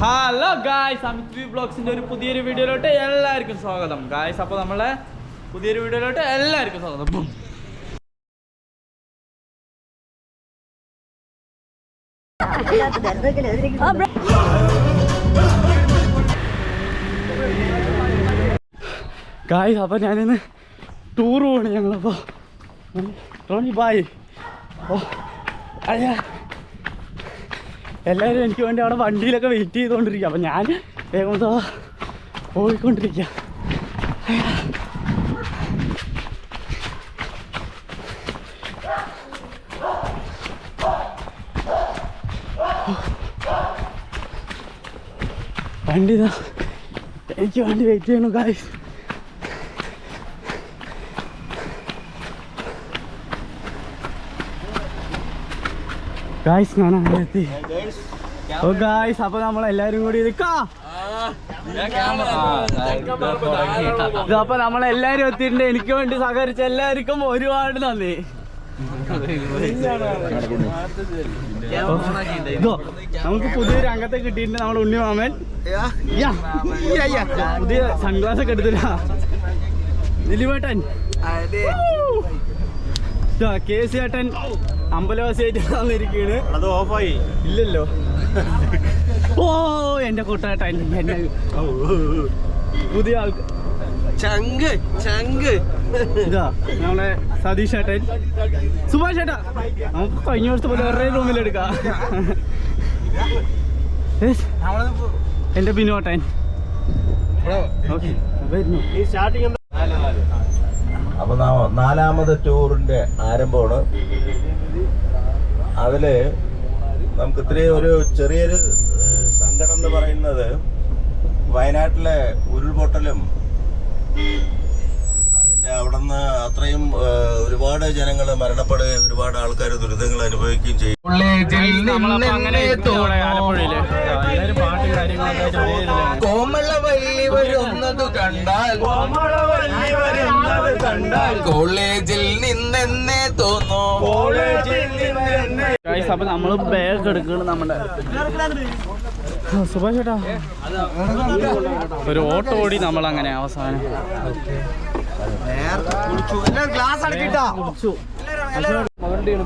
Hello guys Amit V ബ്ലോഗ്സിന്റെ ഒരു പുതിയൊരു വീഡിയോയിലോട്ട് എല്ലാവർക്കും സ്വാഗതം. ഗായ്സ് അപ്പോൾ നമ്മളെ പുതിയൊരു വീഡിയോയിലോട്ട് എല്ലാവർക്കും സ്വാഗതം. ഗായ്സ് അപ്പോൾ ഞാനിന്ന് ടൂർ പോകണം ഞങ്ങളപ്പോൾ ബായ് ഓ അയ്യാ. എല്ലാവരും എനിക്ക് വേണ്ടി അവിടെ വണ്ടിയിലൊക്കെ വെയിറ്റ് ചെയ്തുകൊണ്ടിരിക്കുക അപ്പം ഞാൻ വേഗം പോയിക്കൊണ്ടിരിക്കുക വണ്ടി എനിക്ക് വേണ്ടി വെയിറ്റ് ചെയ്യണം ഗായ്സ് ഗായ്സ് ഞാൻ അങ്ങനെ എത്തി. ഓ ഗായ്സ് അപ്പൊ നമ്മളെല്ലാരും കൂടി അപ്പൊ നമ്മളെല്ലാരും എത്തിയിട്ടുണ്ട്. എനിക്ക് വേണ്ടി സഹകരിച്ച എല്ലാവർക്കും ഒരുപാട് നന്ദി. നമുക്ക് പുതിയൊരു അംഗത്തെ കിട്ടിയിട്ടുണ്ട് നമ്മുടെ ഉണ്ണി മാമൻ. പുതിയ സൺഗ്ലാസ് ഒക്കെ എടുത്തില്ല. ദിലീപേട്ടൻ. കെ സി ഏട്ടൻ. അമ്പലവാസിയായിട്ട് വന്നിരിക്കുകയാണ് അത് ഓഫായി. ഇല്ലല്ലോ. ഓ എന്റെ കൂട്ടാട്ടൻ എന്നെ പുതിയ ആൾക്ക്. ചങ്ക് ചങ്ക്. ഇതാ നമ്മളെ സതീഷ് ഏട്ടൻ. സുഭാഷ് ഏട്ടാ നമുക്ക് കഴിഞ്ഞ വർഷത്തെ പോലെ വേറെ റൂമിൽ എടുക്കാം. Yes, എന്റെ ബിനോട്ടൻ അപ്പൊ നാലാമത് ടൂറിന്റെ ആരംഭമാണ്. അതിൽ നമുക്ക് ഇത്രയും ഒരു ചെറിയൊരു സങ്കടം എന്ന് പറയുന്നത് വയനാട്ടിലെ ഉരുൾപൊട്ടലും അതിന്റെ അവിടുന്ന് അത്രയും ഒരുപാട് ജനങ്ങൾ മരണപ്പെടുകയും ഒരുപാട് ആൾക്കാർ ദുരിതങ്ങൾ അനുഭവിക്കുകയും ചെയ്യും. കോമള വഴി വരുന്നത് ഇവിടെ ആലപ്പുഴയിൽ കോളേജിൽ വരുന്നത് കണ്ടാൽ കോളേജിൽ നിന്നെന്നെ തോന്നൂ Guys, അപ്പൊ നമ്മൾ ബാഗ് എടുക്കണം നമ്മുടെ സുഭാഷ് ചേട്ടാ ഒരു ഓട്ടോ ഓടി നമ്മൾ അങ്ങനെ അവസാനം.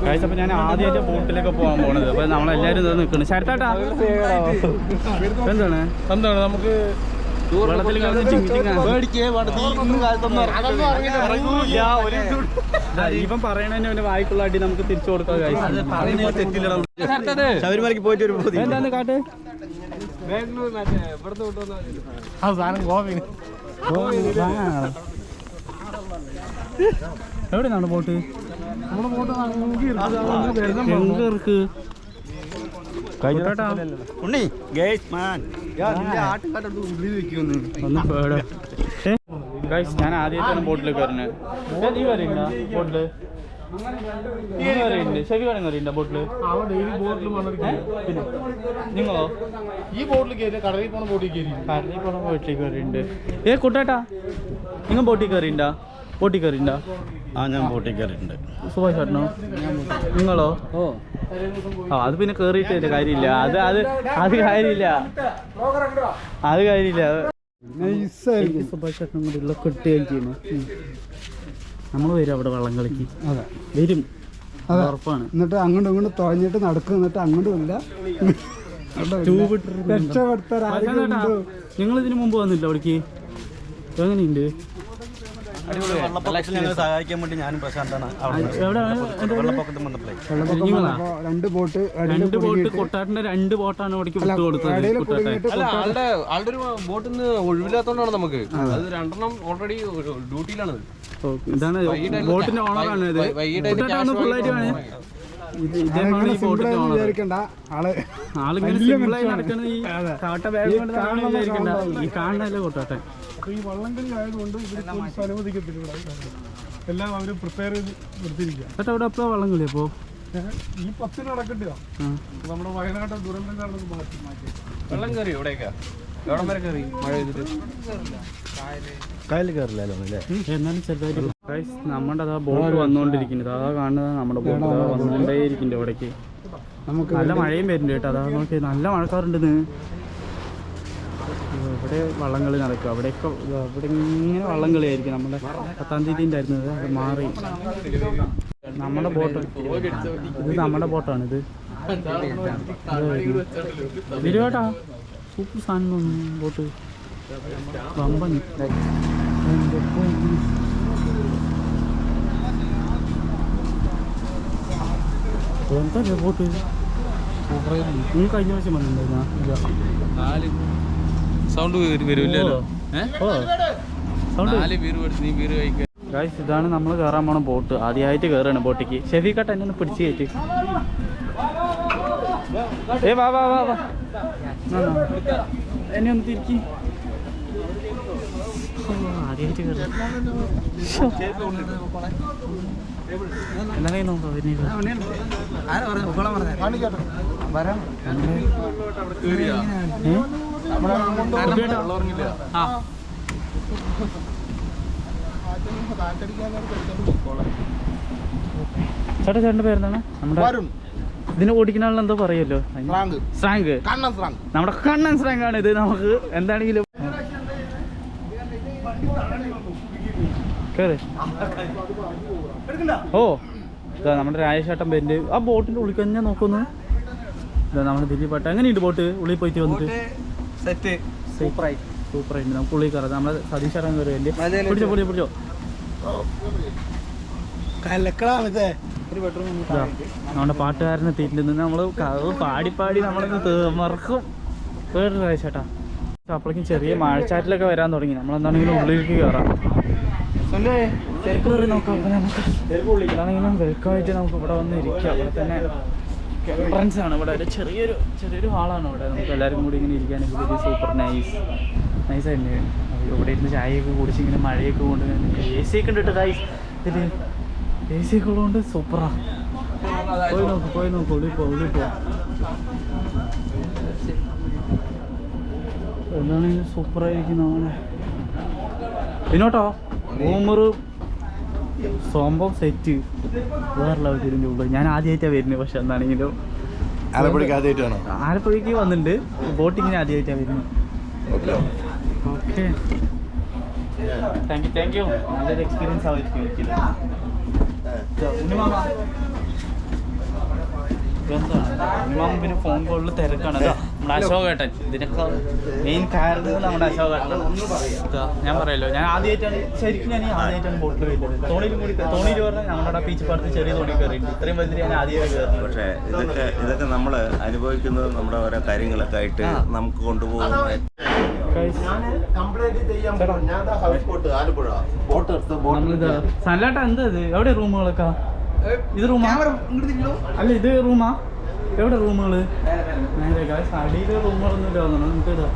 Guys, അപ്പൊ ഞാൻ ആദ്യമായിട്ട് ബോട്ടിലൊക്കെ പോകാൻ പോണത്. അപ്പൊ നമ്മളെല്ലാരും നിക്കണ്. നിൽക്കുന്നു ശരത്താട്ടാ. എന്താണ് എന്താണ് നമുക്ക് ഇവൻ പറയണതിന് അവന്റെ വായിക്കുള്ള അടി നമുക്ക് തിരിച്ചു കൊടുക്കാം ശബരിമലക്ക് പോയിട്ട് ഒരു എന്താണ് കാട്ട്? ബാംഗ്ലൂർ എവിടെയാണ് ബോട്ട്? നമ്മുടെ കഴിഞ്ഞ ഉണ്ണി ഗേസ് മാൻ. ഒന്ന് പേട. ഗൈസ് ഞാൻ ആദ്യമായിട്ടാണ് ബോട്ടിൽ കയറുന്നത് നീ കയറിണ്ട ബോട്ടിൽ? നീ കയറിയിട്ടുണ്ട് ബോട്ടിൽ? നിങ്ങളോ? ഈ ബോട്ടിൽ കയറി കടലിൽ പോണ ബോട്ടിൽ കയറി. കടലിൽ പോണ ബോട്ടിൽ കയറിയിട്ടുണ്ട്. ഏ കുട്ടാട്ടാ നിങ്ങൾ ബോട്ടിൽ കയറിണ്ട ബോട്ടിൽ കയറിണ്ട ആ ഞാൻ ബോട്ടിൽ കയറിയിട്ടുണ്ട്. സുഭാഷ് ചേട്ടനോ? നിങ്ങളോ? ഓ. ആ അത് പിന്നെ കയറിയിട്ട് കാര്യമില്ല. അത് അത് അത് കാര്യമില്ല. അത് കാര്യമില്ല. സുഭാഷ് ചേട്ടനും കൂടി ഉള്ള കെട്ടുകയും ചെയ്യുന്നു. നമ്മൾ വരും അവിടെ വള്ളം കളിക്ക് അതെ. വരും. അതെ. ഉറപ്പാണ്. എന്നിട്ട് അങ്ങോട്ടും ഇങ്ങോട്ടും തുഴഞ്ഞിട്ട് നടക്കും. എന്നിട്ട് അങ്ങോട്ടും ഇല്ല. രക്ഷപ്പെടുത്താൻ നിങ്ങൾ ഇതിനു മുമ്പ് വന്നില്ല അവിടേക്ക്? എങ്ങനെയുണ്ട്? സഹായിക്കാൻ വേണ്ടി ഞാനും പ്രശാന്താണ് വെള്ളപ്പൊക്കത്തിൽ വന്നപ്പോഴേ രണ്ട് ബോട്ട് അടിയിൽ രണ്ട് ബോട്ട് കൊട്ടാട്ടിന്റെ രണ്ട് ബോട്ടാണ് ഇവിടേക്ക് അല്ല, വിട്ടു കൊടുത്തത് അല്ല ആളുടെ ആളുടെ ഒരു ബോട്ടിൽ നിന്ന് ഒഴിവില്ലാത്തോണ്ടാണ് നമുക്ക്. അത്. രണ്ടെണ്ണം ഓൾറെഡി ഡ്യൂട്ടിയിലാണ് ഇതാണ് ബോട്ടിന്റെ ഓണറാണ് ഇത്? ഫുള്ളായിട്ട് വേണേ. വിചാരിക്കണ്ട. ആൾ ആളിങ്ങനെ സിമ്പിളായി. നടക്കണ ഈ കാട്ട ബാഗ് കൊണ്ട് നടക്കണ വിചാരിക്കണ്ട. ഈ കൊട്ടാട്ടെ ഈ വള്ളംകളി ആയതുകൊണ്ട് അനുവദിക്കത്തില്ല. എല്ലാം അവർ പ്രിപ്പയർ ചെയ്ത് നിർത്തിയിരിക്കുക അവിടെ എപ്പോഴാ വള്ളം കളി അപ്പോ ഈ പത്തിന് നടക്കണ്ടോ നമ്മുടെ വയനാട് ദുരന്തം കാരണം മാറ്റി മാറ്റി. വെള്ളം കയറി ഇവിടെയൊക്കെ എവിടം വരെ കയറി? മഴ ചെയ്തിട്ട് കായലിൽ കയറില്ലല്ലോ അല്ലേ? എന്നാലും ചെറുതായിട്ട് നമ്മുടെ അതാ ബോട്ട് വന്നുകൊണ്ടിരിക്കുന്നത് അതാ കാണുന്നത് നമ്മുടെ ബോട്ട് വന്നുകൊണ്ടേയിരിക്കുന്നുണ്ട് ഇവിടേക്ക്. നമുക്ക് നല്ല മഴയും വരുന്നുണ്ട് കേട്ടോ. അതാ നോക്കി നല്ല മഴക്കാറുണ്ടെന്ന്. ഇവിടെ വള്ളംകളി നടക്കും. അവിടെയൊക്കെ അവിടെ ഇങ്ങനെ വള്ളംകളി ആയിരിക്കും നമ്മുടെ പത്താം തീയതി ഉണ്ടായിരുന്നത്. അത് മാറി. നമ്മുടെ ബോട്ട് ഇത് നമ്മുടെ ബോട്ടാണ് ഇത്. വരുവാട്ടാ സൂപ്പർ സാധനം ബോട്ട് വമ്പൻ എന്റെ പൊന്നേ. എന്താ ബോട്ട് നീ കഴിഞ്ഞ പ്രാവശ്യം വന്നിട്ടുണ്ടായിരുന്ന സൗണ്ട് വരില്ലല്ലോ ഗായ്സ് ഇതാണ് നമ്മൾ കയറാൻ പോണ ബോട്ട്. ആദ്യമായിട്ട് കയറാണ് ബോട്ടിക്ക്. ഷെഫീക്കട്ട് എന്നെ ഒന്ന് പിടിച്ച് കയറ്റി. ഏ വാ വാ വാ വാ. എന്നെ ഒന്ന് തിരിക്കി. ആദ്യമായിട്ട് കയറാം ചേട്ടാ ചേട്ടന്റെ പേരെന്താണ്? നമ്മുടെ ഇതിനെ ഓടിക്കുന്ന ആളിന് എന്തോ പറയുമല്ലോ? സ്രാങ്ക് നമ്മുടെ കണ്ണൻ സ്രാങ്ക് ആണ് ഇത്. നമുക്ക് എന്താണെങ്കിലും കേറ്. ഓ ഇതാ നമ്മുടെ രാജേഷേട്ടൻ പേരിന്റെ ആ ബോട്ടിന്റെ ഉള്ളിൽ തന്നെ നോക്കുന്നു. ഇതാ നമ്മുടെ ദിലീപ് പാട്ട് എങ്ങനെയുണ്ട് ബോട്ട്? ഉള്ളിൽ പോയിട്ട് വന്നിട്ട്? സെറ്റ് സൂപ്പറായി. സൂപ്പറായിട്ട് നമുക്ക് ഉള്ളിൽ കയറാം. നമ്മുടെ സതീഷ് ഏട്ടൻ കയറിയല്ലേ പിടിച്ചോ പിടിച്ചോ പിടിച്ചോ. നമ്മുടെ പാട്ടുകാരനെ എത്തിയിട്ടുണ്ട്. നമ്മൾ പാടി പാടി നമ്മളൊന്ന് മറക്കും വേറൊരു രാജേഷേട്ടാ. അപ്പോഴേക്കും ചെറിയ മഴച്ചാറ്റിലൊക്കെ വരാൻ തുടങ്ങി. നമ്മളെന്താണെങ്കിലും ഉള്ളിലേക്ക് കയറാം. കയറി നോക്കാം അപ്പൊ നമുക്ക് ഇതാണെങ്കിലും വെൽക്കമായിട്ട് നമുക്ക് ഇവിടെ വന്ന് ഇരിക്കാം. ഇവിടെ തന്നെ എൻട്രൻസ് ആണ് ഇവിടെ. ഒരു ചെറിയൊരു ചെറിയൊരു ഹാളാണ് ഇവിടെ. നമുക്ക് എല്ലാവരും കൂടി ഇങ്ങനെ ഇരിക്കാനൊക്കെ വലിയ സൂപ്പർ നൈസ് നൈസ് തന്നെ ഇവിടെ ഇരുന്ന് ചായയൊക്കെ കുടിച്ച് ഇങ്ങനെ മഴയൊക്കെ കൊണ്ട് എ സി ഒക്കെ ഉണ്ട് ഗൈസ് ഇതിൽ എ സി ഒക്കെ ഉള്ളതുകൊണ്ട് സൂപ്പറാ പോയി നോക്ക് പോയി നോക്ക്. ഉള്ളിൽ പോ ഉള്ളിൽ പോ. എന്താണെങ്കിലും സൂപ്പറായിരിക്കും നമ്മളെ. പിന്നോട്ടോ റൂമറ് സംഭവം സെറ്റ്. വേറെ ലെവലിന്റെ ഉള്ളു. ഞാൻ ആദ്യമായിട്ടാണ് വരുന്നത് പക്ഷെ എന്താണെങ്കിലും ആലപ്പുഴയ്ക്ക് ആദ്യമായിട്ടാണോ ആലപ്പുഴയ്ക്ക് വന്നിട്ടുണ്ട് ബോട്ടിങ്ങിന് ആദ്യമായിട്ടാണ് വരുന്നത് okay. Thank you thank you നല്ലൊരു എക്സ്പീരിയൻസ് ആയിരിക്കും ഒരിക്കലും പിന്നെ ഫോൺ കോളിൽ തിരക്കാണ്. നമ്മുടെ അശോക് ഏട്ടൻ ഇതിനൊക്കെ മെയിൻ കാരണം നമ്മുടെ അശോകേട്ടൻ ഞാൻ പറയല്ലോ ഞാൻ ആദ്യമായിട്ടാണ് ശരിക്കും ഞാൻ ആദ്യമായിട്ടാണ് ബോട്ടിൽ വരുന്നത്. തോണിയിൽ കൂടി തോണിയിൽ പറഞ്ഞാൽ ഞങ്ങളുടെ ബീച്ച് പാടത്ത് ചെറിയ തോണി കയറിയിട്ടുണ്ട്. ഇത്രയും വലിയ ഞാൻ ആദ്യമായി കയറുന്നത്. പക്ഷേ ഇതൊക്കെ ഇതൊക്കെ നമ്മൾ അനുഭവിക്കുന്നത് നമ്മുടെ ഓരോ കാര്യങ്ങളൊക്കെ ആയിട്ട് നമുക്ക് കൊണ്ടുപോകുന്ന സലാട്ട എന്താ ഇത്? എവിടെ റൂമുകളൊക്കെ ഇത് റൂമാ അല്ല ഇത് റൂമാ എവിടെ റൂമുകൾ? നേരെ അടിയിലെ ഇല്ല തോന്നുന്നു നമുക്ക് ഇതാ.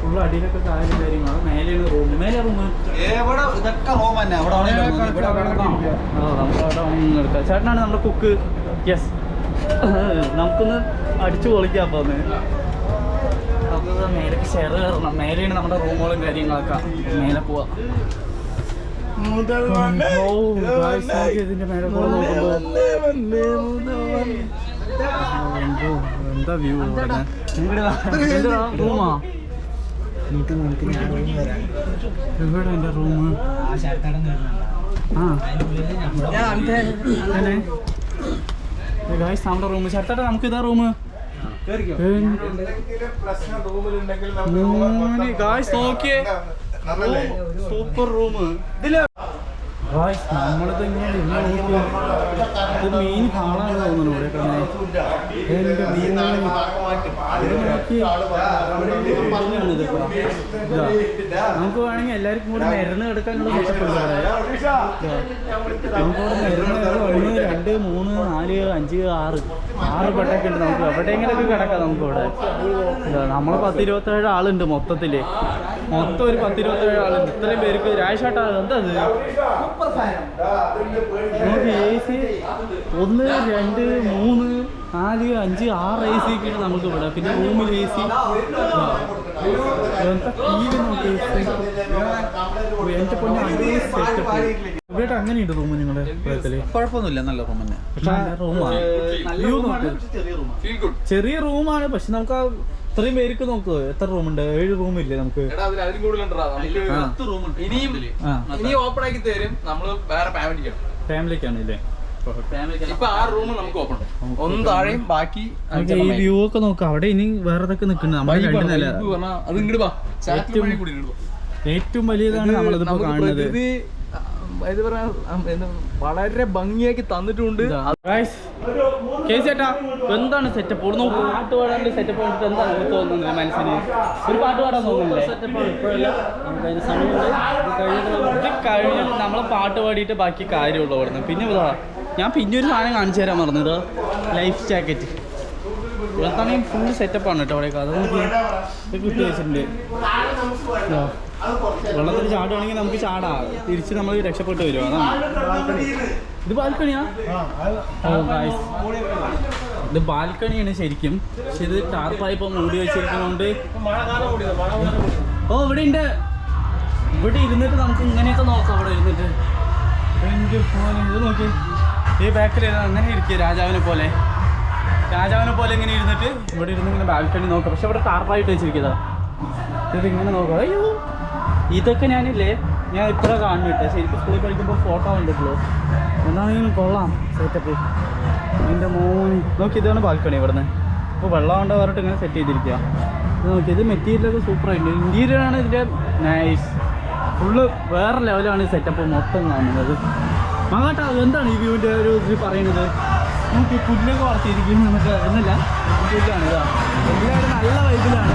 ഫുള്ള് അടിയിലൊക്കെ കാര്യം കാര്യങ്ങളാണ്. മേലെയാണ് റൂം മേലെ റൂം ഇതൊക്കെ റൂം തന്നെ. എടുക്കാം. ചേട്ടനാണ് നമ്മുടെ കുക്ക്. യെസ് നമുക്കൊന്ന് അടിച്ചു പൊളിക്കാൻ പോന്ന് നമുക്ക് മേലേക്ക് ഷെയർ കയറണം. മേലെയാണ് നമ്മുടെ റൂമുകളും കാര്യങ്ങളൊക്കെ. മേലെ പോവാ. ഇതിന്റെ മേലെ നോക്കുമ്പോ. എന്തോ, എന്താ വ്യൂ എന്താ വരാം. എവിടെ എന്റെ റൂം ആ ഗായ്സ് നമ്മുടെ റൂം ചേർത്താട്ടെ നമുക്ക് ഇതാ റൂം ഗായ്സ് നോക്കിയേ. Super room. ഗായ്സ് നമ്മളിത് ഇങ്ങനെ. ഇത് മീൻ കാണാൻ തോന്നുന്നു. നമുക്ക് വേണമെങ്കിൽ എല്ലാവർക്കും കൂടി മരുന്ന് എടുക്കാനുള്ള. നമുക്ക് മരുന്ന് ഒന്ന് രണ്ട് മൂന്ന് നാല് അഞ്ച് ആറ് ആറ് പെട്ടൊക്കെ ഉണ്ട് നമുക്ക് എവിടെയെങ്കിലൊക്കെ കിടക്കാം നമുക്ക് ഇവിടെ പത്തിരുപത്തേഴ് ആളുണ്ട് മൊത്തത്തിൽ മൊത്തം ഒരു പത്തിരുപത്തേഴ് ആളുണ്ട്. ഇത്രയും പേർക്ക് രാജേഷാട്ടാ എന്താ ഇത്? നമുക്ക് എ സി ഒന്ന് രണ്ട് മൂന്ന് നാല് അഞ്ച് ആറ് എ സി ഒക്കെയാണ് നമുക്ക് ഇവിടെ. പിന്നെ റൂമിൽ എ സി എന്റെ പൊന്നെ സെറ്റപ്പ് ഇവിടെ അങ്ങനെയുണ്ട് റൂം നിങ്ങളുടെ കുഴപ്പമൊന്നുമില്ല നല്ല റൂം തന്നെ. പക്ഷെ റൂമാണ് ചെറിയ റൂമാണ് പക്ഷെ നമുക്ക് ഇത്രയും പേർക്ക് നോക്ക് എത്ര ഉണ്ട് ഏഴ് റൂം നമുക്ക്? എടാ അതിലും കൂടുതലുണ്ടാ നമുക്ക് ഇനിയും ആ. ഇനി ഓപ്പൺ ആക്കി തരും. നമ്മൾ വേറെ ഫാമിലിക്കാണ്. ഫാമിലിക്കാണ് ഇല്ലേ ഇപ്പൊ ആ റൂം നമുക്ക് ഓപ്പൺ ഒന്ന് താഴെയും ബാക്കി ഈ വ്യൂ ഒക്കെ നോക്കാം. അവിടെ ഇനി വേറെ ഇതൊക്കെ നിൽക്കുന്നത്. ഏറ്റവും വലിയതാണ് നമ്മളിതിപ്പോ കാണുന്നത്. ഇത് പറയാ വളരെ ഭംഗിയാക്കി തന്നിട്ടുണ്ട്. ചേട്ടാ എന്താണ് സെറ്റപ്പ് നോക്ക്. പാട്ട് പാടാണ്ട് സെറ്റപ്പ് കണ്ടിട്ട് എന്താണ് തോന്നുന്നത് മനസ്സിന്? ഒരു പാട്ട് പാടാൻ തോന്നുന്നില്ല? ഇത് കഴിഞ്ഞ് നമ്മൾ പാട്ട് പാടിയിട്ട് ബാക്കി കാര്യമുള്ളൂ നിന്ന് പിന്നെ ഇതാ ഞാൻ പിന്നെ ഒരു സാധനം കാണിച്ചു തരാൻ പറഞ്ഞത് ലൈഫ് ജാക്കറ്റ് ഇവിടുത്താണെങ്കിൽ ഫുൾ സെറ്റപ്പാണ് കേട്ടോ അവിടെയൊക്കെ അത് നോക്കി കിട്ടി വെച്ചിട്ടുണ്ട്. വെള്ളത്തിൽ ചാടുകയാണെങ്കിൽ നമുക്ക് ചാടാ. തിരിച്ച് നമ്മൾ രക്ഷപ്പെട്ടു വരുവാ അതാണ്. ഇത് ബാൽക്കണിയാ. ഇത് ബാൽക്കണിയാണ് ശരിക്കും. പക്ഷെ ഇത് ടാർപ്പായിപ്പോ മൂടി വെച്ചിരിക്കുന്നതുകൊണ്ട് ഓ ഇവിടെ ഉണ്ട് ഇവിടെ ഇരുന്നിട്ട് നമുക്ക് ഇങ്ങനെയൊക്കെ നോക്കാം അവിടെ ഇരുന്നിട്ട്. ഇത് നോക്കി. ഈ ബാക്കിൽ അങ്ങനെ ഇരിക്കുക രാജാവിനെ പോലെ. രാജാവിനെ പോലെ ഇങ്ങനെ ഇരുന്നിട്ട് ഇവിടെ ഇരുന്ന് ഇങ്ങനെ ബാൽക്കണി നോക്കാം. പക്ഷെ ഇവിടെ ടാർപ്പായിട്ട് വെച്ചിരിക്കുന്നതാ. ഇങ്ങനെ നോക്കാം അയ്യോ. ഇതൊക്കെ ഞാനില്ലേ ഞാൻ ഇത്ര കാണുന്നിട്ട് ശരിക്കും സ്കൂളിൽ പഠിക്കുമ്പോൾ ഫോട്ടോ കണ്ടിട്ടുള്ളൂ. എന്നാണെങ്കിലും കൊള്ളാം സെറ്റപ്പ് എന്റെ മോന്. നോക്കി ഇതാണ് ബാൽക്കണി ഇവിടുന്ന്. ഇപ്പോൾ വെള്ളം കൊണ്ട് പറഞ്ഞിട്ട് ഇങ്ങനെ സെറ്റ് ചെയ്തിരിക്കുക ഇത് നോക്കി ഇത് മെറ്റീരിയലൊക്കെ സൂപ്പറായിട്ടുണ്ട് ഇന്റീരിയറാണ് ഇതിന്റെ നൈസ് ഫുള്ള് വേറെ ലെവലാണ് ഈ സെറ്റപ്പ് മൊത്തം കാണുന്നത്. മങ്ങാട്ടാ എന്താണ് ഈ വ്യൂവിന്റെ ഒരു ഇത് പറയുന്നത്? നമുക്ക് പുല്ലൊക്കെ വളർത്തിയിരിക്കും എന്നൊക്കെ. എന്നല്ല പുല്ലാണ് ഇതാ. എല്ലാവരും നല്ല വൈബിലാണ്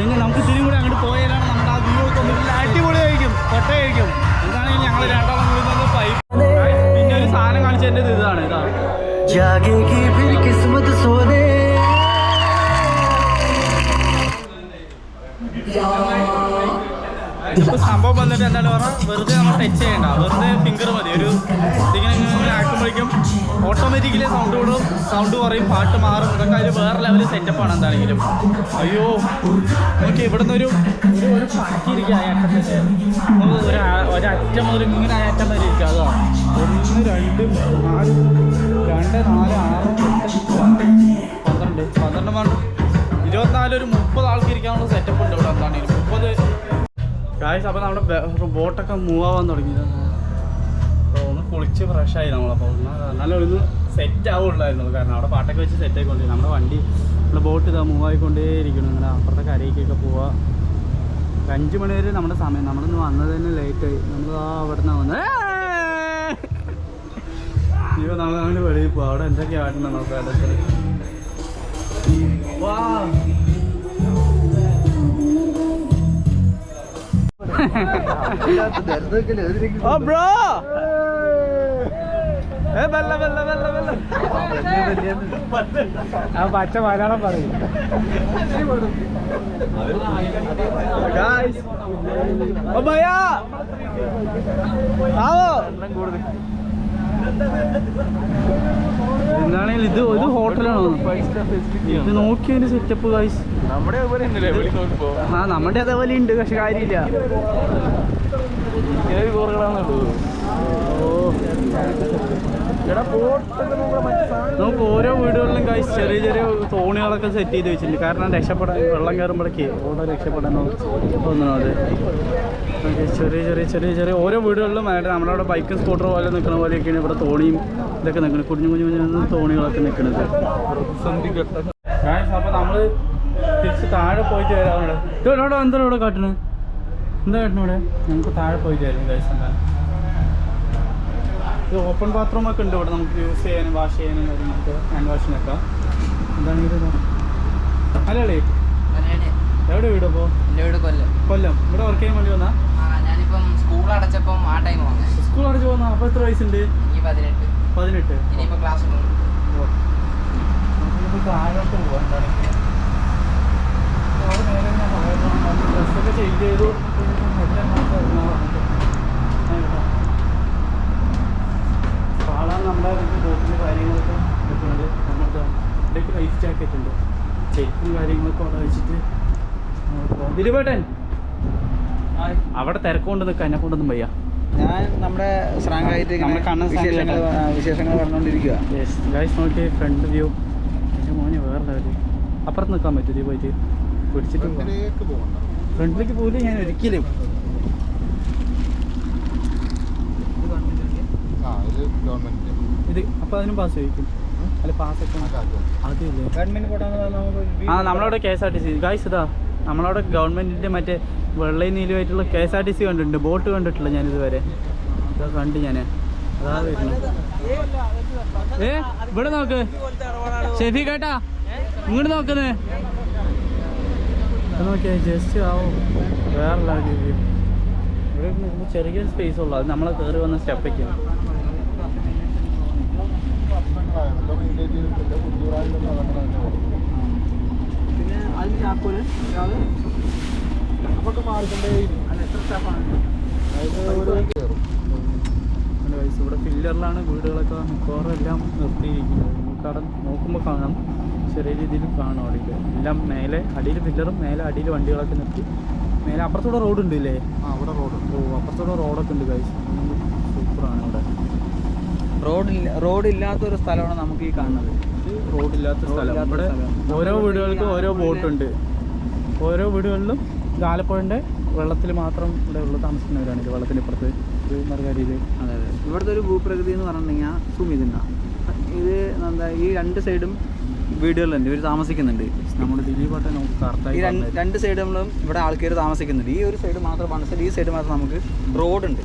പിന്നെ നമുക്ക് ഇത്തിരി കൂടി അങ്ങോട്ട് പോയാലാണ് നമ്മുടെ ആ വ്യൂ ഒക്കെ അടിപൊളിയായിരിക്കും. കൊട്ടയായിരിക്കും. എന്താണെങ്കിൽ ഞങ്ങൾ രണ്ടാളും കൂടി നിന്ന് പൈപ്പ് പിന്നെ ഒരു സാധനം കാണിച്ചതിന്റെ ഇതാണ് ഇതാ. ഇതിപ്പോ സംഭവം വന്നിട്ട് എന്താണ് പറഞ്ഞാൽ വെറുതെ നമ്മൾ ടച്ച് ചെയ്യണ്ട. വെറുതെ ഫിംഗർ മതി. ഒരു ഇതിങ്ങനെ ഇങ്ങനെ ആക്കുമ്പോഴേക്കും ഓട്ടോമാറ്റിക്കലി സൗണ്ട് കൂടും. സൗണ്ട് കുറയും. പാട്ട് മാറും. ഇതൊക്കെ അതിൽ വേറെ ലെവൽ സെറ്റപ്പാണ് എന്താണെങ്കിലും. അയ്യോ. നോക്കി ഇവിടുന്ന് ഒരു ഒരു ഒരു പറ്റിയിരിക്കുക അയറ്റത്തിന്റെ ഒരു ഒരറ്റം മുതൽ ഇങ്ങനെ അയറ്റം വരെ ഇരിക്കുക അതാ. ഒന്ന് രണ്ട് നാല് രണ്ട് നാല് ആറ് എട്ട് പന്ത്രണ്ട്. പന്ത്രണ്ട് ഇരുപത്തിനാല് ഒരു മുപ്പത് ആൾക്ക് ഇരിക്കാനുള്ള സെറ്റപ്പ് ഉണ്ട് ഇവിടെ എന്താണെങ്കിലും. മുപ്പത് ഗായ്സ് അപ്പോൾ നമ്മുടെ ബോട്ടൊക്കെ മൂവ് ആവാൻ തുടങ്ങി അപ്പോൾ ഒന്ന് കുളിച്ച് ഫ്രഷായി നമ്മളപ്പോൾ നല്ല ഒന്ന് സെറ്റ് ആവുള്ളായിരുന്നു. കാരണം അവിടെ പാട്ടൊക്കെ വെച്ച് സെറ്റ് ആയിക്കൊണ്ടേ നമ്മുടെ വണ്ടി നമ്മുടെ ബോട്ട് ഇതാ മൂവ് ആയിക്കൊണ്ടേ ഇരിക്കണം ഇങ്ങനെ അപ്പുറത്തെ കരയിലേക്കൊക്കെ പോവാ. ഒരു അഞ്ച് മണി വരെ നമ്മുടെ സമയം. നമ്മളിന്ന് വന്നത് തന്നെ ലേറ്റായി നമ്മൾ ആ അവിടെ നിന്ന് വന്നത് ഇപ്പൊ നമ്മൾ അങ്ങനെ വെളിയിൽ പോവാം. അവിടെ എന്തൊക്കെയാണ് നമുക്ക്? വാ. Oh bro! ഏ ബല്ല ബല്ല ബല്ല ബല്ല ആ പച്ച മലയാളം പറയും. ഓ ഭയ്യാ ആവോ. എന്താണെങ്കിൽ ഇത് ഒരു ഹോട്ടലാണോ ഇത് സെറ്റപ്പ് അതുപോലെ ഉണ്ടല്ലേ? വെളി നോക്കിപ്പോ ആ നമ്മുടെ അതേപോലെ ഉണ്ട് പക്ഷെ കാര്യമില്ല. നമുക്ക് ഓരോ വീടുകളിലും കായ് ചെറിയ ചെറിയ തോണികളൊക്കെ സെറ്റ് ചെയ്ത് വെച്ചിട്ടുണ്ട്. കാരണം രക്ഷപ്പെടാൻ വെള്ളം കയറുമ്പോഴേക്ക് ഓടെ രക്ഷപ്പെടാൻ അത്. ചെറിയ ചെറിയ ചെറിയ ചെറിയ ഓരോ വീടുകളിലും ആയിട്ട് നമ്മുടെ അവിടെ ബൈക്കും സ്കൂട്ടർ പോലെ നിൽക്കുന്ന പോലെയൊക്കെയാണ് ഇവിടെ തോണിയും ഇതൊക്കെ നിൽക്കുന്നത്. കുഞ്ഞു കുഞ്ഞു കുഞ്ഞു തോണികളൊക്കെ നിൽക്കുന്നത്. അപ്പോൾ നമ്മൾ തിരിച്ച് താഴെ പോയിട്ട് വരാം അവിടെ. ഇവിടെ എന്താ ഇവിടെ കാട്ടണത് എന്താ കാട്ടണ ഇവിടെ? നമുക്ക് താഴെ പോയിട്ട് വരും എന്താ? ഇത് ഓപ്പൺ ബാത്റൂം ഒക്കെ ഉണ്ട്. ഇവിടെ നമുക്ക് യൂസ് ചെയ്യാനും വാഷ് ചെയ്യാനും കാര്യങ്ങളൊക്കെ ഹാൻഡ് വാഷിനൊക്കെ എന്താണ് ഇത്? അല്ലേ എവിടെ വീട് അപ്പോൾ എന്റെ വീട് കൊല്ലം. കൊല്ലം. ഇവിടെ വർക്ക് ചെയ്യാൻ വേണ്ടി വന്നാ? ഞാനിപ്പം സ്കൂൾ അടച്ചപ്പം ആ ടൈം സ്കൂൾ അടച്ചു പോകുന്ന അപ്പോൾ എത്ര വയസ്സുണ്ട്? പതിനെട്ട്. പതിനെട്ട്. ഇനിയിപ്പോൾ ക്ലാസ് താഴോട്ട് പോവാം. ഡ്രസ്സൊക്കെ ചേഞ്ച് ചെയ്തു പാളാൻ ഇതാണ് നമ്മുടെ കാര്യങ്ങളൊക്കെ ലൈഫ് ജാക്കറ്റ് ഉണ്ട്. കാര്യങ്ങളൊക്കെ അവിടെ വെച്ചിട്ട് ദിലീപേട്ടൻ അവിടെ തിരക്കൊണ്ട് നിൽക്കാൻ എന്നെ കൊണ്ടൊന്നും വയ്യ. ഞാൻ നമ്മുടെ ശ്രാങ്കായിട്ട് വിശേഷങ്ങൾ വിശേഷങ്ങൾ പറഞ്ഞുകൊണ്ടിരിക്കുക യെസ് ഗൈസ് നോക്കി ഫ്രണ്ട് വ്യൂ എന്റെ മോനെ വേറെ ലെവൽ അപ്പുറത്ത് നിൽക്കാൻ പറ്റും പോയിട്ട്? പിടിച്ചിട്ട് ഫ്രണ്ടിലേക്ക് പോലും ഞാൻ ഒരിക്കലും ഇത് അതിനും പാസ് ചോദിക്കും അല്ല പാസ് അതില്ലേ? ആ നമ്മളവിടെ K S R T C guys ഇതാ നമ്മളവിടെ ഗവൺമെന്റിന്റെ മറ്റേ വെള്ളയും നീലുമായിട്ടുള്ള K S R T C കണ്ടിട്ടുണ്ട്. ബോട്ട് കണ്ടിട്ടില്ല ഞാൻ ഇതുവരെ. ഇതാ കണ്ട് ഞാൻ അതാ വരുന്നത്. ഏ ഇവിടെ നോക്ക്. ഷെഫി കേട്ടാ ഇങ്ങോട്ട് നോക്കുന്നേ നോക്കിയാ ജസ്റ്റ് ആവും വേറെ ഇവിടെ ചെറിയ സ്പേസ് ഉള്ളു. അത് നമ്മളെ കയറി വന്ന സ്റ്റെപ്പൊക്കെ പിന്നെ അതിന് ചാക്കോൽ ഒരാൾ. നമുക്ക് മാറിക്കൊണ്ടേ അല്ല എത്ര സ്റ്റാഫാണ് ഗൈസ് ഇവിടെ ഫില്ലറിലാണ് വീടുകളൊക്കെ മിക്കവാറും എല്ലാം നിർത്തിയിരിക്കുന്നത്. നമുക്കവിടെ നോക്കുമ്പോൾ കാണാം. ചെറിയ രീതിയിൽ കാണും അടിയിൽ എല്ലാം മേലെ അടിയിൽ ഫില്ലറും മേലെ അടിയിൽ വണ്ടികളൊക്കെ നിർത്തി. മേലെ അപ്പുറത്തൂടെ റോഡ് ഉണ്ട് ഇല്ലേ ആ അവിടെ റോഡ് ഓ അപ്പുറത്തൂടെ റോഡൊക്കെ ഉണ്ട് കൈസ് സൂപ്പറാണ് ഇവിടെ. റോഡില്ല റോഡില്ലാത്ത ഒരു സ്ഥലമാണ് നമുക്ക് ഈ കാണുന്നത്. റോഡ് റോഡില്ലാത്ത സ്ഥലം. ഇവിടെ ഓരോ വീടുകൾക്കും ഓരോ ബോട്ട് ബോട്ടുണ്ട്. ഓരോ വീടുകളിലും ഇത് ആലപ്പുഴന്റെ വെള്ളത്തിൽ മാത്രം ഇവിടെ ഉള്ള താമസിക്കുന്നവരാണ് ഇത് വെള്ളത്തിനിപ്പുറത്ത്. ഇത് മറുകാരിയിൽ അതെ അതെ. ഇവിടുത്തെ ഒരു ഭൂപ്രകൃതി എന്ന് പറഞ്ഞിട്ടുണ്ടെങ്കിൽ സും ഇത് എന്താ ഈ രണ്ട് സൈഡും വീടുകളുണ്ട് ഇവർ താമസിക്കുന്നുണ്ട്. നമ്മുടെ ദിലീപാട്ടെ നമുക്ക് കറക്റ്റായി രണ്ട് രണ്ട് സൈഡുകളും ഇവിടെ ആൾക്കാർ താമസിക്കുന്നുണ്ട്. ഈ ഒരു സൈഡ് മാത്രം പണിച്ചാൽ ഈ സൈഡ് മാത്രം നമുക്ക് റോഡുണ്ട്.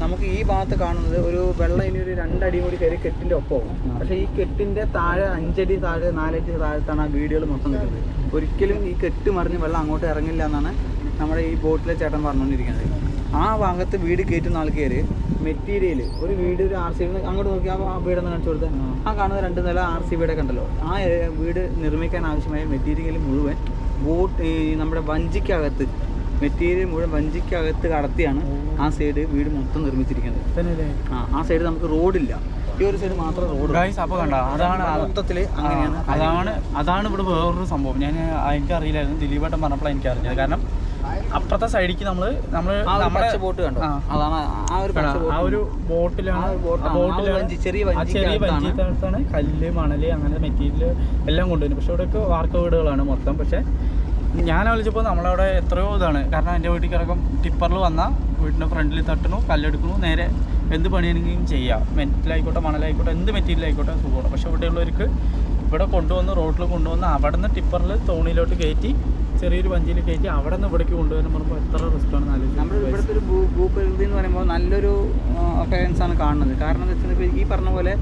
നമുക്ക് ഈ ഭാഗത്ത് കാണുന്നത് ഒരു വെള്ളം ഇനി ഒരു രണ്ടടി കൂടി കയറി കെട്ടിന്റെ ഒപ്പമാവും പക്ഷെ ഈ കെട്ടിന്റെ താഴെ അഞ്ചടി താഴെ നാലടി താഴത്താണ് ആ വീടുകൾ മൊത്തം നിൽക്കുന്നത്. ഒരിക്കലും ഈ കെട്ട് മറിഞ്ഞ് വെള്ളം അങ്ങോട്ട് ഇറങ്ങില്ല എന്നാണ് നമ്മുടെ ഈ ബോട്ടിലെ ചേട്ടൻ പറഞ്ഞുകൊണ്ടിരിക്കുന്നത്. ആ ഭാഗത്ത് വീട് കയറ്റുന്ന ആൾക്കാർ മെറ്റീരിയൽ ഒരു വീട് ഒരു ആർ സി അങ്ങോട്ട് നോക്കി ആ വീടൊന്ന് കാണിച്ചു കൊടുത്താൽ ആ. കാണുന്ന രണ്ട് നില ആർ സി വീടൊക്കെ ഉണ്ടല്ലോ ആ വീട് നിർമ്മിക്കാൻ ആവശ്യമായ മെറ്റീരിയൽ മുഴുവൻ ബോട്ട് നമ്മുടെ വഞ്ചിക്കകത്ത് മെറ്റീരിയൽ മുഴുവൻ വഞ്ചിക്കകത്ത് കടത്തിയാണ് ആ സൈഡ് വീട് മൊത്തം നിർമ്മിച്ചിരിക്കുന്നത്. ആ ആ സൈഡ് നമുക്ക് റോഡില്ല. ഈ ഒരു സൈഡ് മാത്രം റോഡ് അപ്പോൾ കണ്ട അതാണ് മൊത്തത്തിൽ മൊത്തത്തിൽ അങ്ങനെയാണ് അതാണ് അതാണ് ഇവിടെ വേറൊരു സംഭവം. ഞാൻ എനിക്കറിയില്ലായിരുന്നു ദിലീപേട്ടൻ എനിക്ക് എനിക്കറിഞ്ഞത്. കാരണം അപ്പുറത്തെ സൈഡിലേക്ക് നമ്മൾ നമ്മൾ നമ്മുടെ ബോട്ട് കണ്ടോ. അതാണ് ആ ഒരു ആ ഒരു ബോട്ടിലാണ് ചെറിയ ചെറിയ. വഞ്ചിക്കകത്താണ്. കല്ല് മണൽ അങ്ങനെ മെറ്റീരിയൽ എല്ലാം കൊണ്ടുവരുന്നത്. പക്ഷെ ഇവിടെയൊക്കെ വാർക്ക വീടുകളാണ് മൊത്തം. പക്ഷെ ഞാൻ ആലോചിച്ചപ്പോൾ നമ്മളവിടെ എത്രയോ ഇതാണ്. കാരണം എന്റെ വീട്ടിൽ കിടക്കും. ടിപ്പറിൽ വന്നാൽ വീടിന്റെ ഫ്രണ്ടിൽ തട്ടണു കല്ലെടുക്കണു നേരെ എന്ത് പണിയാണെങ്കിലും ചെയ്യാം. മെറ്റലായിക്കോട്ടെ മണലായിക്കോട്ടെ എന്ത് മെറ്റീരിയൽ ആയിക്കോട്ടെ സുഖമാണ്. പക്ഷേ ഇവിടെയുള്ളവർക്ക് ഇവിടെ കൊണ്ടുവന്ന് റോഡിൽ കൊണ്ടുവന്ന് അവിടെ നിന്ന് ടിപ്പറിൽ തോണിയിലോട്ട് കയറ്റി ചെറിയൊരു വഞ്ചിയിൽ കയറ്റി അവിടെ നിന്ന് ഇവിടേക്ക് കൊണ്ടുവരാൻ പറയുമ്പോൾ എത്ര റിസ്ക് ആണ് നമ്മൾ ഇവിടുത്തെ ഒരു ഭൂ ഭൂപ്രകൃതി എന്ന് പറയുമ്പോൾ നല്ലൊരു അഫയൻസ് ആണ് കാണുന്നത്. കാരണം എന്താ വെച്ചാൽ ഈ പറഞ്ഞ പോലെ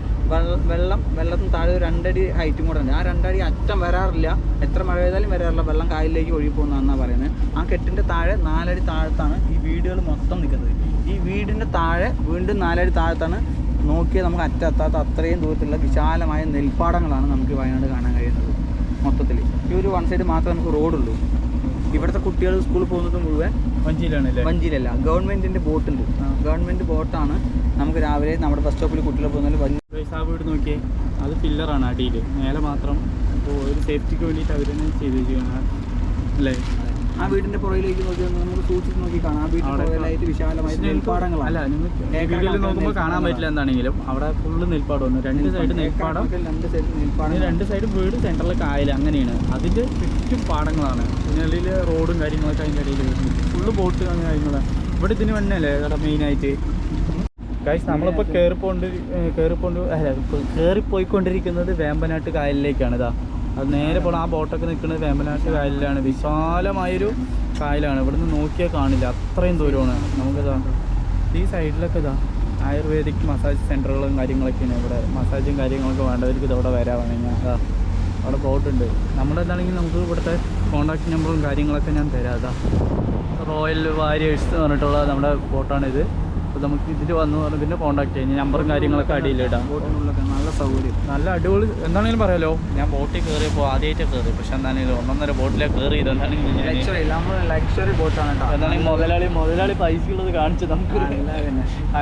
വെള്ളം വെള്ളത്തിന് താഴെ ഒരു രണ്ടടി ഹൈറ്റും കൂടെ ഉണ്ട്. ആ രണ്ടടി അറ്റം വരാറില്ല. എത്ര മഴ പെയ്താലും വരാറില്ല. വെള്ളം കായലിലേക്ക് ഒഴുകി പോകുന്നതെന്നാണ് പറയുന്നത്. ആ കെട്ടിന്റെ താഴെ നാലടി താഴത്താണ് ഈ വീടുകൾ മൊത്തം നിൽക്കുന്നത്. ഈ വീടിന്റെ താഴെ വീണ്ടും നാലടി താഴത്താണ് നോക്കിയാൽ നമുക്ക് അറ്റത്താത്ത അത്രയും ദൂരത്തുള്ള വിശാലമായ നെൽപ്പാടങ്ങളാണ് നമുക്ക് വയനാട് കാണാൻ കഴിയുന്നത് മൊത്തത്തിൽ ഈ ഒരു വൺ സൈഡ് മാത്രമേ നമുക്ക് റോഡുള്ളൂ ഇവിടുത്തെ കുട്ടികൾ സ്കൂളിൽ പോകുന്നത് മുഴുവൻ വഞ്ചിയിലാണ് വഞ്ചിയിലല്ല ഗവൺമെന്റിന്റെ ബോട്ടുണ്ട് ഗവൺമെന്റ് ബോട്ടാണ് നമുക്ക് രാവിലെ നമ്മുടെ ബസ് സ്റ്റോപ്പിൽ കുട്ടികൾ പോകുന്നത് ആ വീട് നോക്കിയേ അത് പില്ലറാണ് അടിയിൽ മേലെ മാത്രം ഇപ്പോൾ ഒരു സേഫ്റ്റിക്ക് വേണ്ടിയിട്ട് അവർ തന്നെ ചെയ്ത് അല്ലേ? ആ വീടിന്റെ പുറയിലേക്ക് നോക്കി നമുക്ക് സൂക്ഷിച്ച് നോക്കി കാണാം. ആ വീടിന്റെ പുറകിലായിട്ട് വിശാലമായ നിങ്ങൾ നോക്കുമ്പോൾ കാണാൻ. പറ്റില്ല എന്താണെങ്കിലും അവിടെ ഫുള്ള് നെൽപ്പാടമാണ് രണ്ട് സൈഡ് നെൽപ്പാടം. രണ്ട് സൈഡ് നെൽപ്പാടം. രണ്ട് സൈഡും വീട് സെന്ററിൽ കായൽ അങ്ങനെയാണ്. അതിന്റെ ചുറ്റും പാടങ്ങളാണ്. ഇതിനുള്ളിൽ റോഡും കാര്യങ്ങളൊക്കെ അതിന്റെ ഇടയിൽ ഫുള്ള് ബോട്ട് കാര്യങ്ങളാണ് ഇവിടെ ഇതിന് വന്നല്ലേ ഇവിടെ മെയിനായിട്ട് ഗൈസ് നമ്മളിപ്പോൾ കയറിപ്പോണ്ട് കയറിപ്പോണ്ട് അല്ല കയറിപ്പോയിക്കൊണ്ടിരിക്കുന്നത് വേമ്പനാട്ട് കായലിലേക്കാണ് ഇതാ അത് നേരെ പോകണം ആ ബോട്ടൊക്കെ നിൽക്കുന്നത് വേമ്പനാട്ട് കായലിലാണ്. വിശാലമായൊരു കായലാണ്. ഇവിടുന്ന് നോക്കിയാൽ കാണില്ല. അത്രയും ദൂരമാണ്. നമുക്കിതാ ഈ സൈഡിലൊക്കെ ഇതാ ആയുർവേദിക് മസാജ് സെന്ററുകളും കാര്യങ്ങളൊക്കെയാണ് ഇവിടെ. മസാജും കാര്യങ്ങളൊക്കെ വേണ്ടവർക്ക് ഇതവിടെ വരാമെങ്കിൽ അതാ അവിടെ ബോട്ടുണ്ട്. നമ്മളെന്താണെങ്കിൽ നമുക്ക് ഇവിടുത്തെ കോൺടാക്ട് നമ്പറും കാര്യങ്ങളൊക്കെ ഞാൻ തരാം. അതാ റോയൽ വാരിയേഴ്സ് എന്ന് പറഞ്ഞിട്ടുള്ള നമ്മുടെ ബോട്ടാണിത്. അപ്പോൾ നമുക്ക് ഇതിൽ വന്ന് പറഞ്ഞു പിന്നെ കോൺടാക്ട് ചെയ്യാം നമ്പറും കാര്യങ്ങളൊക്കെ അടിയിലിടാം. ബോട്ടിനുള്ളിലൊക്കെ നല്ല സൗകര്യം. നല്ല അടിപൊളി. എന്താണെങ്കിലും പറയാലോ? ഞാൻ ബോട്ടിൽ കയറിയപ്പോൾ ആദ്യമായിട്ട് കയറി പക്ഷെ എന്താണെങ്കിലും ഒന്നൊന്നര ബോട്ടിലേ കയറിയത്. എന്താണെങ്കിലും ലക്ഷറി ബോട്ടാണ് കേട്ടോ എന്താണെങ്കിൽ മുതലാളി മുതലാളി പൈസ ഉള്ളത് കാണിച്ചു നമുക്ക്.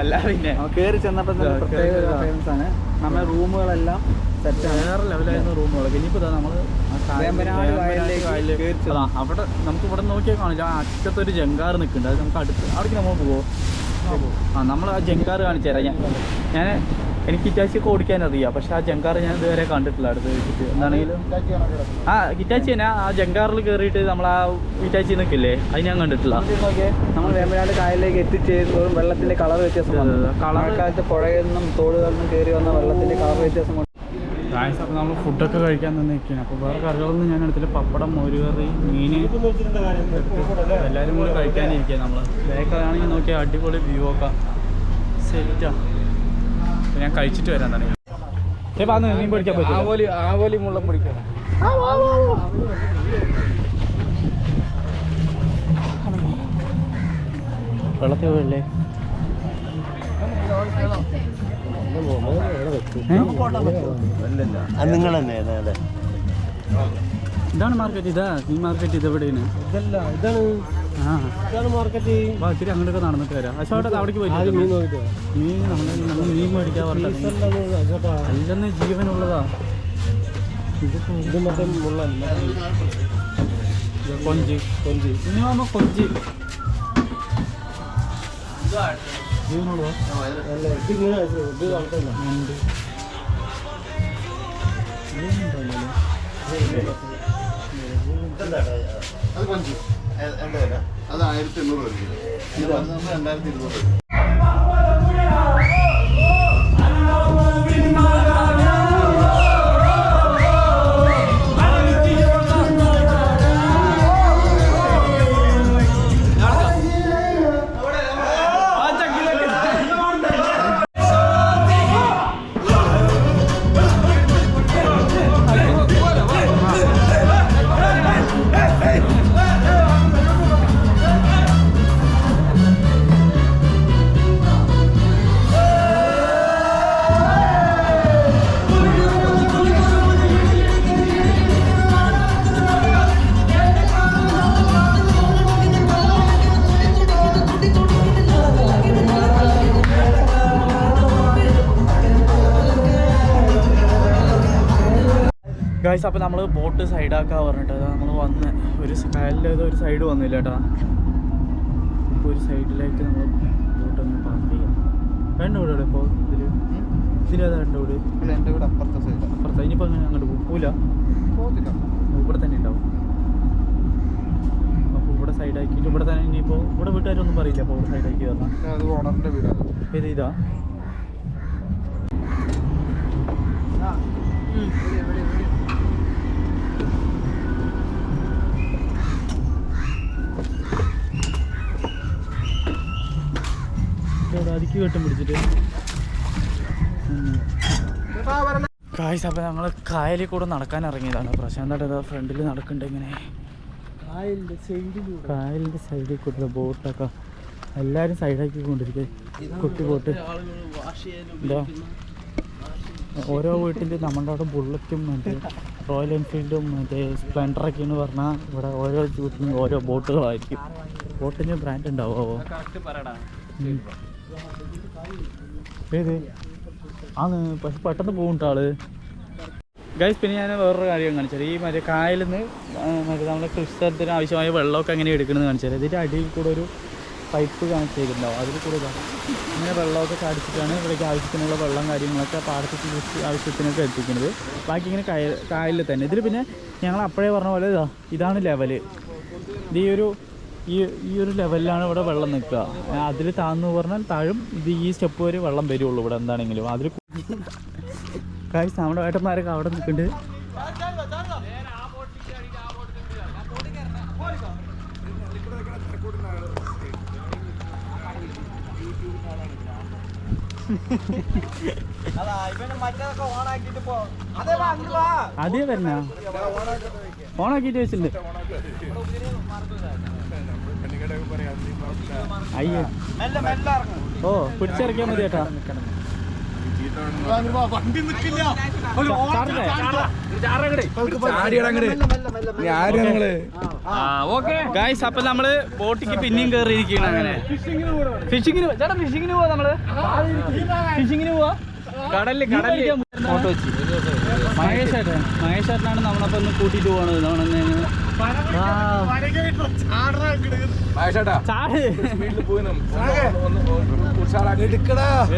അല്ല പിന്നെ. കയറി ചെന്നപ്പോൾ തന്നെ ആ, പ്രത്യേക ഫേമസ് ആണ്. നമ്മുടെ റൂമുകളെല്ലാം സെറ്റാണ് വേറെ ലെവലായിരുന്നു റൂമുകളൊക്കെ. ഇനിയിപ്പോൾ നമ്മൾ. അവിടെ നമുക്ക് ഇവിടെ നോക്കിയാൽ കാണില്ല. അറ്റത്തൊരു ജങ്കാർ നിൽക്കുന്നുണ്ട് അത് നമുക്ക് അടുത്ത് അവിടേക്ക് നമ്മൾ പോവോ? ആ നമ്മൾ ആ ജങ്കാർ കാണിച്ചു തരാം. ഞാൻ ഞാൻ എനിക്ക് ഇറ്റാച്ചിയൊക്കെ ഓടിക്കാൻ അറിയാം. പക്ഷെ ആ ജങ്കാർ ഞാൻ ഇതുവരെ കണ്ടിട്ടില്ല. അടുത്ത് വെച്ചിട്ട് എന്താണെങ്കിലും ആ ഇറ്റാച്ചി തന്നെ. ആ ജങ്കാറിൽ കയറിയിട്ട് നമ്മൾ ആ ഇറ്റാച്ചി നിൽക്കില്ലേ? അത് ഞാൻ കണ്ടിട്ടില്ല. നമ്മൾ വേമ്പനാട് കായലിലേക്ക് എത്തിച്ചേരുമ്പോഴും വെള്ളത്തിന്റെ കളർ വ്യത്യാസം കളർ കാലത്ത് പുഴയിൽ നിന്നും തോടുകളിൽ നിന്നും കയറി വന്ന വെള്ളത്തിന്റെ കളർ വ്യത്യാസം ഗായ്സ് അപ്പോൾ നമ്മൾ ഫുഡൊക്കെ കഴിക്കാൻ തന്നെ നിൽക്കുകയാണ് അപ്പോൾ വേറെ കറികളൊന്നും ഞാൻ എടുത്തില്ല. പപ്പടം മോരുകറി മീൻ എല്ലാവരും കൂടി കഴിക്കാനിരിക്കുക നമ്മൾ ബേക്കറാണെങ്കിൽ നോക്കിയാൽ അടിപൊളി വ്യൂ ഒക്കെ സെറ്റാ ഞാൻ കഴിച്ചിട്ട് വരാൻ തന്നെ ഏ പറഞ്ഞു മീൻ പിടിക്കാൻ പറ്റും ആവോലി ആവോലി മുള്ളം പിടിക്കണം വെള്ളത്തിൽ പോയില്ലേ? നിങ്ങൾ തന്നെ അതെ ഇതാണ് മാർക്കറ്റ് ഇതാ ഈ മാർക്കറ്റ് ഇത് എവിടെയാണ്? ഇതല്ല ഇതാണ്. ഇതാണ് മാർക്കറ്റ് വാ ഇത്തിരി അങ്ങോട്ടൊക്കെ നടന്നിട്ട് വരാം. അവിടെ അവിടേക്ക് പോയി മീൻ നമ്മൾ നമ്മൾ മീൻ മേടിക്കാൻ പറഞ്ഞത് അല്ലെന്ന് ജീവനുള്ളതാ. ഇത് മറ്റേ മുള്ളല്ല. കൊഞ്ച്. കൊഞ്ചി. ഇനി കൊഞ്ച്. ജീവനുള്ളതാ അത് ആയിരത്തി എണ്ണൂറ് രൂപ. രണ്ടായിരത്തി ഇരുന്നൂറ് ഗായ്സ് അപ്പോൾ നമ്മൾ ബോട്ട് സൈഡാക്കാൻ പറഞ്ഞിട്ട്. നമ്മൾ വന്ന് ഒരു കായലിന്റെ ഒരു സൈഡ് വന്നില്ല കേട്ടോ ഇപ്പോൾ ഒരു സൈഡിലേക്ക് നമ്മൾ ബോട്ട് ഒന്ന് പാർക്ക് ചെയ്യാം. രണ്ട് വീട് ഇപ്പോൾ ഇതിൽ ഇതിലേതാ രണ്ട് വീട്? എന്റെ വീട് അപ്പുറത്തെ സൈഡ് അപ്പുറത്ത്. ഇനിയിപ്പോൾ അങ്ങനെ അങ്ങോട്ട് പോകും പോവില്ല പോകത്തില്ല ഇവിടെ തന്നെ ഉണ്ടാവും. അപ്പോൾ ഇവിടെ സൈഡാക്കിയിട്ട് ഇവിടെ തന്നെ ഇനിയിപ്പോൾ ഇവിടെ വീട്ടുകാരൊന്നും പറയില്ല അപ്പോൾ ഇവിടെ സൈഡാക്കി തരണം അത് ഓണറിന്റെ വീടാണ്. ഇത്? ഇതാ അതിക്ക് കെട്ടും പിടിച്ചിട്ട്. കായ് അപ്പം ഞങ്ങൾ കായലിൽ കൂടെ നടക്കാൻ ഇറങ്ങിയതാണ്. പ്രശാന്തായിട്ട് ഫ്രണ്ടിൽ നടക്കുന്നുണ്ട് ഇങ്ങനെ. കായലിന്റെ സൈഡിലൂടെ കായലിന്റെ സൈഡിൽ കൂടെ ബോട്ടൊക്കെ എല്ലാവരും സൈഡാക്കി കൊണ്ടിരിക്കുക കുട്ടി ബോട്ട് എന്താ ഓരോ വീട്ടിൽ നമ്മുടെ അവിടെ ബുള്ളറ്റും മറ്റേ റോയൽ എൻഫീൽഡും മറ്റേ സ്പ്ലെൻഡറൊക്കെ എന്ന് പറഞ്ഞാൽ ഇവിടെ ഓരോ വീട്ടിലും ഓരോ ബോട്ടുകളായിരിക്കും ബോട്ടിന് ബ്രാൻഡ് ഉണ്ടാവുമോ. ഏത്? ആണ് പക്ഷെ പെട്ടെന്ന് പോകുന്നുണ്ട് ആൾ ഗൈസ് പിന്നെ ഞാൻ വേറൊരു കാര്യം കാണിച്ചത് ഈ മറ്റേ കായലിൽ നിന്ന് മറ്റേ നമ്മുടെ കൃഷിസ്ഥലത്തിന് ആവശ്യമായ വെള്ളമൊക്കെ എങ്ങനെ എടുക്കണമെന്ന് കാണിച്ചത് ഇതിന്റെ അടിയിൽ കൂടെ ഒരു പൈപ്പ് കണക്ട് ചെയ്തിട്ടുണ്ടാവും അതിൽ കൂടെ ഇതാ. ഇങ്ങനെ വെള്ളമൊക്കെ ചാടിച്ചിട്ടാണ് ഇവിടേക്ക് ആവശ്യത്തിനുള്ള വെള്ളം കാര്യങ്ങളൊക്കെ പാടത്തേക്ക് കൃഷി ആവശ്യത്തിനൊക്കെ എത്തിക്കുന്നത്. ബാക്കി ഇങ്ങനെ കായ കായലിൽ തന്നെ. ഇതിൽ പിന്നെ ഞങ്ങൾ അപ്പോഴേ പറഞ്ഞ പോലെ ഇതാ ഇതാണ് ലെവൽ ഇത് ഈ ഒരു ഈ ഈ ഒരു ലെവലിലാണ് ഇവിടെ വെള്ളം നിൽക്കുക. അതിൽ താന്ന് പറഞ്ഞാൽ താഴും. ഇത് ഈ സ്റ്റെപ്പ് വരെ വെള്ളം വരുള്ളൂ ഇവിടെ എന്താണെങ്കിലും. അതിൽ കാഴ്ച നമ്മുടെ വേട്ടന്മാരൊക്കെ അവിടെ നിൽക്കുന്നുണ്ട്. അതേ വരണ ഓണാക്കിയിട്ട് വെച്ചിട്ടുണ്ട് അയ്യോ. ഓ പിടിച്ചിറക്കിയാൽ മതി ചേട്ടാ ഗായ്സ് അപ്പൊ നമ്മൾ ബോട്ടിക്ക് പിന്നെയും കേറിയിരിക്കണം അങ്ങനെ. ഫിഷിങ്ങിന് ചേട്ടാ ഫിഷിങ്ങിന് പോവാ നമ്മൾ. ഫിഷിങ്ങിന് പോവാ. കടലിൽ കടലിൽ. ഫോട്ടോ വെച്ച്. മഹേഷ് ചേട്ടൻ മഹേഷ് ചേട്ടനാണ് നമ്മളപ്പോ ഒന്ന് കൂട്ടിട്ട് പോണത് നമ്മളെന്നെ ചാട്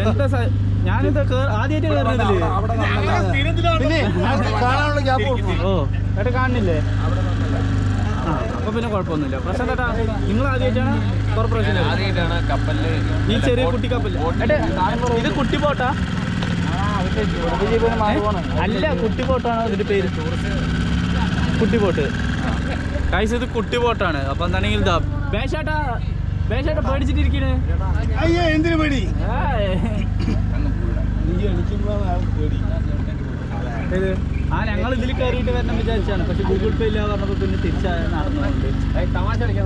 എന്താ സ- ഞാനിത് ആദ്യമായിട്ട് കയറുന്നതിൽ ഓ ഏട്ടാ കാണുന്നില്ലേ? അപ്പൊ പിന്നെ കുഴപ്പമൊന്നുമില്ല. പ്രശ്നം കേട്ടാ നിങ്ങൾ ആദ്യമായിട്ടാണ് കോർപ്പറേഷൻ ആദ്യമായിട്ടാണ് കപ്പലിൽ ഈ ചെറിയ കുട്ടി കപ്പൽ ഏട്ടാ ഇത് കുട്ടി പോട്ടാ അല്ല കുട്ടി പോട്ടാണ് ഇതിന്റെ പേര്. കുട്ടി പോട്ട് കായ്സ് ഇത് കുട്ടി പോട്ടാണ് അപ്പൊ എന്താണെങ്കിൽ ഇതാ. ബേഷേട്ടാ ബേഷേട്ടാ പേടിച്ചിട്ടിരിക്കണേ. അയ്യോ എന്തിനു പേടി? ഏത്? ആ ഞങ്ങൾ ഇതിൽ കയറിയിട്ട് വരണം വിചാരിച്ചാണ്. പക്ഷെ ഗൂഗിൾ പേ ഇല്ല പറഞ്ഞപ്പോ പിന്നെ തിരിച്ചാ നടന്നുകൊണ്ട് തമാശ കളിക്കാൻ